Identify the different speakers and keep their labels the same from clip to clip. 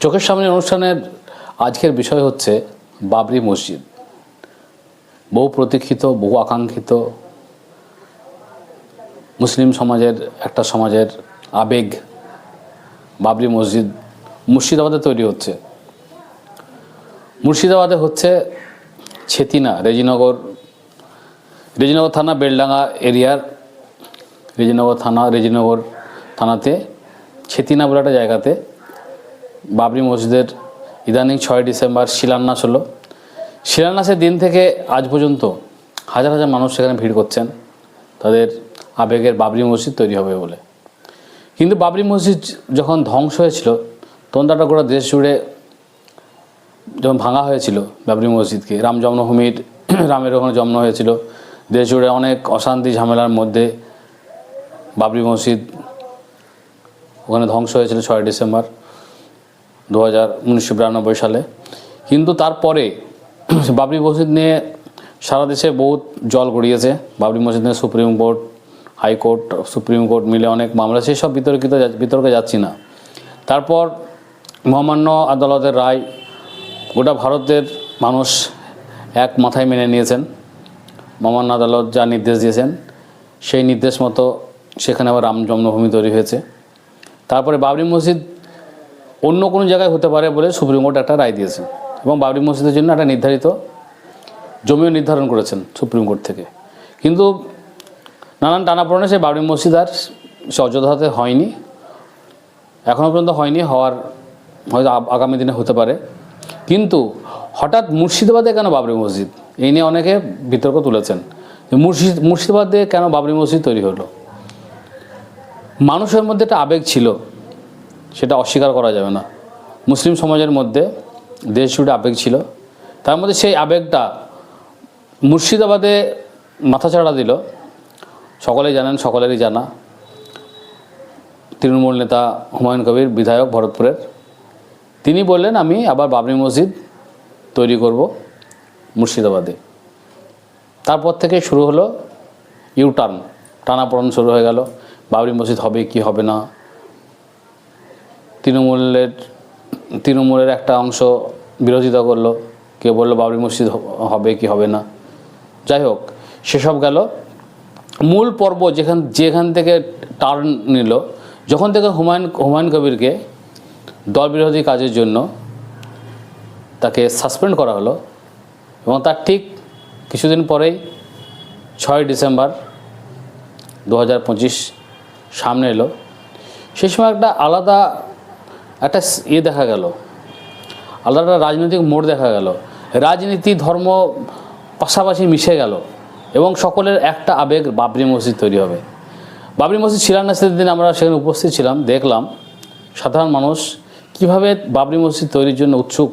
Speaker 1: চোখের সামনে অনুষ্ঠানের আজকের বিষয় হচ্ছে বাবরি মসজিদ। বহু প্রতীক্ষিত, বহু আকাঙ্ক্ষিত মুসলিম সমাজের, একটা সমাজের আবেগ বাবরি মসজিদ, মুর্শিদাবাদে তৈরি হচ্ছে। মুর্শিদাবাদে হচ্ছে ছেতিনা, রেজিনগর রেজিনগর থানা বেলডাঙ্গা এরিয়ার, রেজিনগর থানা, রেজিনগর থানাতে ছেতিনা বলে একটা জায়গাতে বাবরি মসজিদের ইদানিং ছয় ডিসেম্বর শিলান্যাস হলো। শিলান্যাসের দিন থেকে আজ পর্যন্ত হাজার হাজার মানুষ সেখানে ভিড় করছেন। তাদের আবেগের বাবরি মসজিদ তৈরি হবে বলে। কিন্তু বাবরি মসজিদ যখন ধ্বংস হয়েছিল তখন তো একটা দেশ জুড়ে যখন ভাঙা হয়েছিল বাবরি মসজিদকে, রাম জন্মভূমির রামের ওখানে জন্ম হয়েছিল। দেশ জুড়ে অনেক অশান্তি ঝামেলার মধ্যে বাবরি মসজিদ ওখানে ধ্বংস হয়েছিল ছয় ডিসেম্বর। দু হাজার উনিশশো বিরানব্বই সালে। কিন্তু তারপরে বাবরি মসজিদ নিয়ে সারা দেশে বহুত জল গড়িয়েছে। বাবরি মসজিদ নিয়ে supreme court, high court, supreme court মিলে অনেক মামলা, সেই সব বিতর্কিত বিতর্কে যাচ্ছি না। তারপর মহামান্য আদালতের রায়, গোটা ভারতের মানুষ এক মাথায় মেনে নিয়েছেন। মহামান্য আদালত যা নির্দেশ দিয়েছেন, সেই নির্দেশ মতো সেখানে আবার রাম জন্মভূমি তৈরি হয়েছে। তারপরে বাবরি মসজিদ অন্য কোনো জায়গায় হতে পারে বলে সুপ্রিম কোর্ট একটা রায় দিয়েছে এবং বাবরি মসজিদের জন্য একটা নির্ধারিত জমিও নির্ধারণ করেছেন সুপ্রিম কোর্ট থেকে। কিন্তু নানান টানাপোড়েনে সেই বাবরি মসজিদ আর সে অযোধ্যাতে হয়নি। এখনও পর্যন্ত হয়নি, হওয়ার হয়তো আগামী দিনে হতে পারে। কিন্তু হঠাৎ মুর্শিদাবাদে কেন বাবরি মসজিদ? এই নিয়ে অনেকে বিতর্ক তুলেছেন মুর্শিদ মুর্শিদাবাদে কেন বাবরি মসজিদ তৈরি হলো? মানুষের মধ্যে একটা আবেগ ছিল সেটা অস্বীকার করা যাবে না। মুসলিম সমাজের মধ্যে দেশ জুড়ে আবেগ ছিল। তার মধ্যে সেই আবেগটা মুর্শিদাবাদে মাথাচাড়া দিল। সকলেই জানেন, সকলেরই জানা। তৃণমূল নেতা হুমায়ুন কবির, বিধায়ক ভরতপুরের। তিনি বললেন, আমি আবার বাবরি মসজিদ তৈরি করব মুর্শিদাবাদে। তারপর থেকে শুরু হলো ইউটার্ন। টানাপড়ন শুরু হয়ে গেল। বাবরি মসজিদ হবে কি হবে না? তৃণমূলের তৃণমূলের একটা অংশ বিরোধিতা করল। কেউ বলল, বাবরি মসজিদ হবে কি হবে না। যাই হোক, সেসব গেল। মূল পর্ব যেখান যেখান থেকে টার্ন নিল, যখন থেকে হুমায়ুন হুমায়ুন কবিরকে দল বিরোধী কাজের জন্য তাকে সাসপেন্ড করা হলো এবং তার ঠিক কিছুদিন পরেই ছয় ডিসেম্বর দু হাজার পঁচিশ সামনে এলো। সেই সময় একটা আলাদা একটা ইয়ে দেখা গেল। আলাদা রাজনৈতিক মোড় দেখা গেল। রাজনীতি, ধর্ম পাশাপাশি মিশে গেল এবং সকলের একটা আবেগ বাবরি মসজিদ তৈরি হবে। বাবরি মসজিদ শিলান্যাসের দিন আমরা সেখানে উপস্থিত ছিলাম, দেখলাম সাধারণ মানুষ কীভাবে বাবরি মসজিদ তৈরির জন্য উৎসুক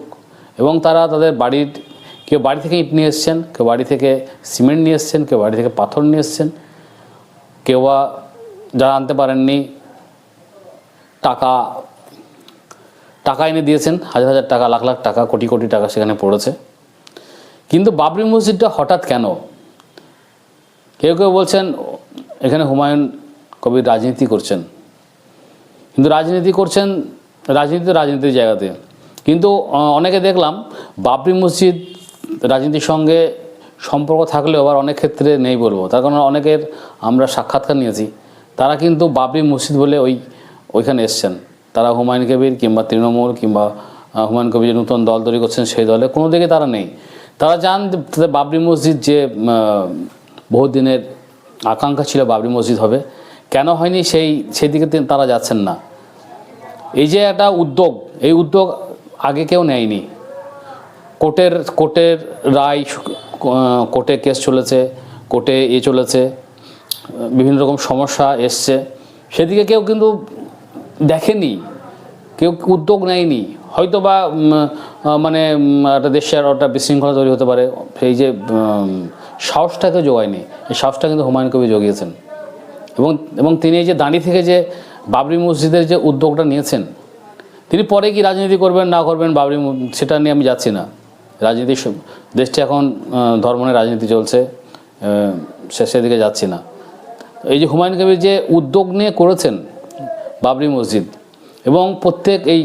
Speaker 1: এবং তারা তাদের বাড়ির, কেউ বাড়ি থেকে ইট নিয়ে এসছেন, কেউ বাড়ি থেকে সিমেন্ট নিয়ে এসছেন, কেউ বাড়ি থেকে পাথর নিয়ে এসছেন, কেউ বা যারা আনতে পারেননি, টাকা টাকা এনে দিয়েছেন, হাজার হাজার টাকা, লাখ লাখ টাকা, কোটি কোটি টাকা সেখানে পড়েছে। কিন্তু বাবরি মসজিদটা হঠাৎ কেন? কেউ কেউ বলছেন, এখানে হুমায়ুন কবির রাজনীতি করছেন। কিন্তু রাজনীতি করছেন, রাজনীতি রাজনীতির জায়গাতে। কিন্তু অনেকে দেখলাম বাবরি মসজিদ রাজনীতির সঙ্গে সম্পর্ক থাকলেও আবার অনেক ক্ষেত্রে নেই বলব। তার কারণ অনেকের আমরা সাক্ষাৎকার নিয়েছি, তারা কিন্তু বাবরি মসজিদ বলে ওই, ওইখানে এসছেন। তারা হুমায়ুন কবির কিংবা তৃণমূল কিংবা হুমায়ুন কবির যে নতুন দল তৈরি করছেন সেই দলে কোনো দিকে তারা নেই। তারা চান বাবরি মসজিদ যে বহুদিনের আকাঙ্ক্ষা ছিল বাবরি মসজিদ হবে, কেন হয়নি সেই সেই দিকে তারা যাচ্ছেন না। এই যে একটা উদ্যোগ, এই উদ্যোগ আগে কেউ নেয়নি। কোর্টের কোর্টের রায় কোর্টে কেস চলেছে, কোর্টে এ চলেছে বিভিন্ন রকম সমস্যা এসছে। সেদিকে কেউ কিন্তু দেখেনি কেউ উদ্যোগ নেয়নি হয়তো বা মানে একটা দেশের একটা বিশৃঙ্খলা তৈরি হতে পারে সেই যে সাহসটাকে জোগায়নি এই সাহসটা কিন্তু হুমায়ুন কবি জগিয়েছেন। এবং এবং তিনি এই যে দাঁড়িয়ে থেকে যে বাবরি মসজিদের যে উদ্যোগটা নিয়েছেন তিনি পরে কি রাজনীতি করবেন না করবেন বাবরি সেটা নিয়ে আমি যাচ্ছি না। রাজনীতি দেশটি এখন আহ, ধর্ম নিয়ে রাজনীতি চলছে সে- সেদিকে যাচ্ছি না। এই যে হুমায়ুন কবির যে উদ্যোগ নিয়ে করেছেন বাবরি মসজিদ। এবং প্রত্যেক এই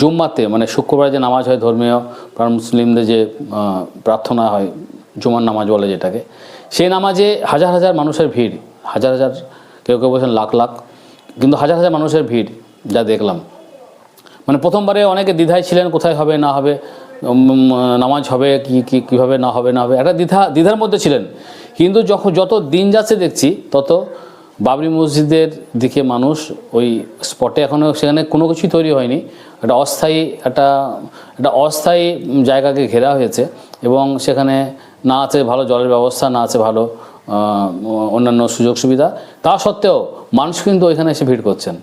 Speaker 1: জুম্মাতে মানে শুক্রবার যে নামাজ হয় ধর্মীয় প্রাণ মুসলিমদের যে প্রার্থনা হয়, জুমার নামাজ বলে যেটাকে, সেই নামাজে হাজার হাজার মানুষের ভিড়। হাজার হাজার কেউ কেউ বলছেন লাখ লাখ, কিন্তু হাজার হাজার মানুষের ভিড় যা দেখলাম। মানে প্রথমবারে অনেকে দ্বিধায় ছিলেন কোথায় হবে, না হবে নামাজ হবে, কি কি, কীভাবে না হবে না হবে, একটা দ্বিধা, দ্বিধার মধ্যে ছিলেন। কিন্তু যখন যত দিন যাচ্ছে দেখছি, তত বাবরি মসজিদের দিকে মানুষ ওই স্পটে এখনও সেখানে কোনো কিছুই তৈরি হয়নি। একটা অস্থায়ী একটা একটা অস্থায়ী জায়গাকে ঘেরা হয়েছে এবং সেখানে না আছে ভালো জলের ব্যবস্থা, না আছে ভালো অন্যান্য সুযোগ সুবিধা। তা সত্ত্বেও মানুষ কিন্তু ওইখানে এসে ভিড় করছেন।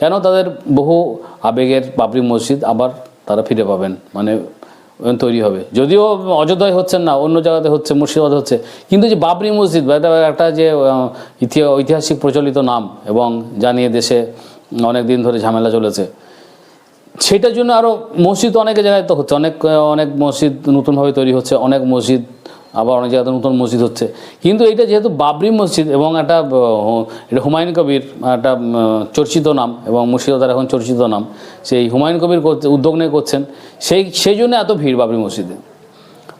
Speaker 1: কেন তাদের বহু আবেগের বাবরি মসজিদ আবার তারা ফিরে পাবেন? মানে তৈরি হবে। যদিও অযোধ্যায় হচ্ছে না, অন্য জায়গাতে হচ্ছে, মুর্শিদাবাদ হচ্ছে। কিন্তু যে বাবরি মসজিদ বা একটা যে ঐতিহাসিক প্রচলিত নাম এবং জানিয়ে দেশে অনেক দিন ধরে ঝামেলা চলেছে। সেটার জন্য আরও মসজিদ অনেক জায়গায় তো হচ্ছে, অনেক অনেক মসজিদ নতুনভাবে তৈরি হচ্ছে, অনেক মসজিদ আবার অনেক জায়গাতে নতুন মসজিদ হচ্ছে। কিন্তু এটা যেহেতু বাবরি মসজিদ এবং একটা এটা হুমায়ুন কবির একটা চর্চিত নাম এবং মুর্শিদাবাদের এখন চর্চিত নাম। সেই হুমায়ুন কবির করতে, উদ্যোগ নিয়ে করছেন। সেই সেই জন্য এত ভিড় বাবরি মসজিদে।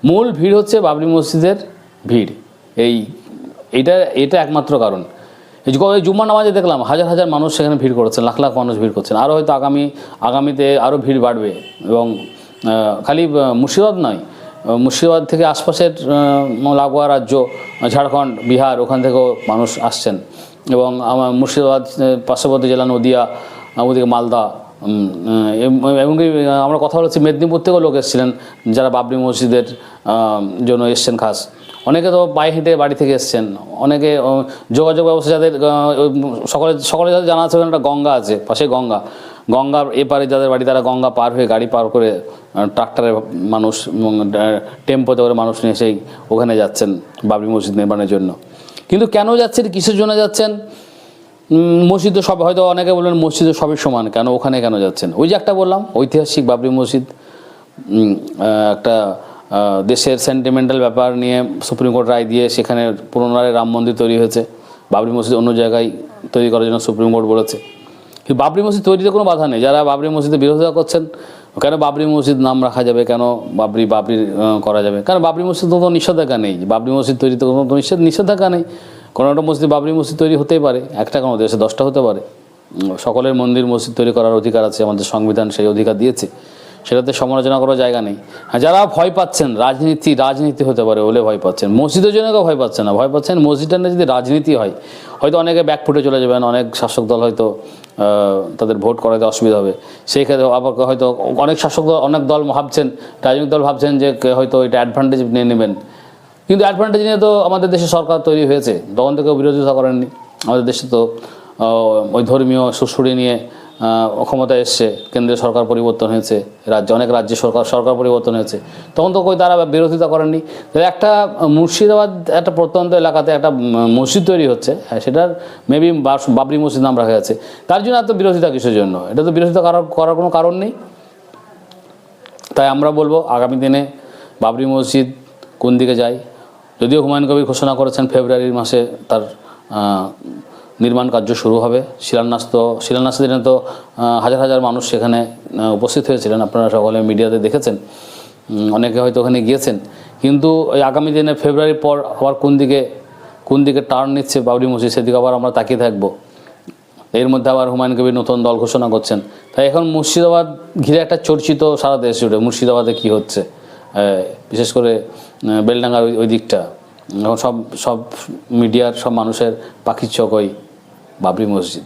Speaker 1: মূল ভিড় হচ্ছে বাবরি মসজিদের ভিড়। এই এটা এটা একমাত্র কারণ। এই জুম্মা নামাজে দেখলাম, হাজার হাজার মানুষ সেখানে ভিড় করেছেন, লাখ লাখ মানুষ ভিড় করছেন। আরও হয়তো আগামী, আগামীতে আরও ভিড় বাড়বে এবং খালি মুর্শিদাবাদ নয় মুর্শিদাবাদ থেকে আশপাশের লাগোয়া রাজ্য, ঝাড়খণ্ড, বিহার, ওখান থেকেও মানুষ আসছেন। এবং আমার মুর্শিদাবাদ পার্শ্ববর্তী জেলা নদিয়া ওদিকে মালদা এমনকি আমরা কথা বলেছি, মেদিনীপুর থেকেও লোক এসেছিলেন, যারা বাবরি মসজিদের জন্য এসছেন খাস। অনেকে তো পায়ে হেঁটে বাড়ি থেকে এসছেন, অনেকে যোগাযোগ ব্যবস্থা যাদের সকলে সকলে যাদের জানা আছে একটা গঙ্গা আছে, পাশে গঙ্গা। গঙ্গার এপারে যাদের বাড়ি, তারা গঙ্গা পার হয়ে গাড়ি পার করে ট্রাক্টরে মানুষ টেম্পোতে করে মানুষ নিয়ে সেই ওখানে যাচ্ছেন বাবরি মসজিদ নির্মাণের জন্য। কিন্তু কেন যাচ্ছেন? কিসের জন্য যাচ্ছেন? মসজিদ সব, হয়তো অনেকে বললেন মসজিদ সবই সমান, কেন, ওখানে কেন যাচ্ছেন? ওই যে একটা বললাম, ঐতিহাসিক বাবরি মসজিদ একটা দেশের সেন্টিমেন্টাল ব্যাপার নিয়ে সুপ্রিম কোর্ট রায় দিয়ে সেখানে পুনরায় রাম মন্দির তৈরি হয়েছে। বাবরি মসজিদ অন্য জায়গায় তৈরি করার জন্য সুপ্রিম কোর্ট বলেছে। কিন্তু বাবরি মসজিদ তৈরিতে কোনো বাধা নেই। যারা বাবরি মসজিদের বিরোধিতা করছেন, কেন বাবরি মসজিদ নাম রাখা যাবে? কেন বাবরি বাবরি করা যাবে? কারণ বাবরি মসজিদ কোনো নিষেধাজ্ঞা নেই। বাবরি মসজিদ তৈরিতে কোনো নিষেধ, নিষেধাজ্ঞা নেই। কোনো একটা মসজিদ বাবরি মসজিদ তৈরি হতেই পারে, একটা কোনো দেশে দশটা হতে পারে। সকলের মন্দির মসজিদ তৈরি করার অধিকার আছে, আমাদের সংবিধান সেই অধিকার দিয়েছে। সেটাতে সমালোচনা করার জায়গা নেই। যারা ভয় পাচ্ছেন, রাজনীতি রাজনীতি হতে পারে বলে ভয় পাচ্ছেন। মসজিদের জন্য কেউ ভয় পাচ্ছে না। ভয় পাচ্ছেন মসজিদটা যদি রাজনীতি হয়, হয়তো অনেকে ব্যাকফুটে চলে যাবেন, অনেক শাসক দল হয়তো তাদের ভোট করাতে অসুবিধা হবে। সেই ক্ষেত্রে আবার হয়তো অনেক শাসক অনেক দল ভাবছেন, রাজনৈতিক দল ভাবছেন যে হয়তো এটা অ্যাডভান্টেজ নিয়ে নেবেন। কিন্তু অ্যাডভান্টেজ নিয়ে তো আমাদের দেশে সরকার তৈরি হয়েছে। তখন থেকেও বিরোধিতা করেননি। আমাদের দেশে তো ওই ধর্মীয় সুশুড়ি নিয়ে ক্ষমতা এসছে, কেন্দ্রীয় সরকার পরিবর্তন হয়েছে, রাজ্যে, অনেক রাজ্যে সরকার সরকার পরিবর্তন হয়েছে। তখন তো কই তারা বিরোধিতা করেননি। একটা মুর্শিদাবাদ, একটা প্রত্যন্ত এলাকাতে একটা মসজিদ তৈরি হচ্ছে হ্যাঁ সেটার মেবি বাবরি মসজিদ নাম রাখা আছে। তার জন্য এত বিরোধিতা কিসের জন্য? এটা তো বিরোধিতা করার করার কোনো কারণ নেই। তাই আমরা বলব, আগামী দিনে বাবরি মসজিদ কোন দিকে যায়? যদিও হুমায়ুন কবির ঘোষণা করেছেন ফেব্রুয়ারির মাসে তার নির্মাণ কার্য শুরু হবে। শিলান্যাস তো, শিলান্যাসের দিনে তো হাজার হাজার মানুষ সেখানে উপস্থিত হয়েছিলেন। আপনারা সকলে মিডিয়াতে দেখেছেন। অনেকে হয়তো ওখানে গিয়েছেন। কিন্তু ওই আগামী দিনে ফেব্রুয়ারির পর আবার কোন দিকে কোন দিকে টার্ন নিচ্ছে বাবরি মসজিদ, সেদিকে আবার আমরা তাকিয়ে থাকব। এর মধ্যে আবার হুমায়ুন কবির নতুন দল ঘোষণা করছেন। তাই এখন মুর্শিদাবাদ ঘিরে একটা চর্চিত সারা দেশ জুড়ে মুর্শিদাবাদে কী হচ্ছে বিশেষ করে বেলডাঙ্গার ওই দিকটা। সব সব মিডিয়ার সব মানুষের পাখির চকই বাবরি মসজিদ।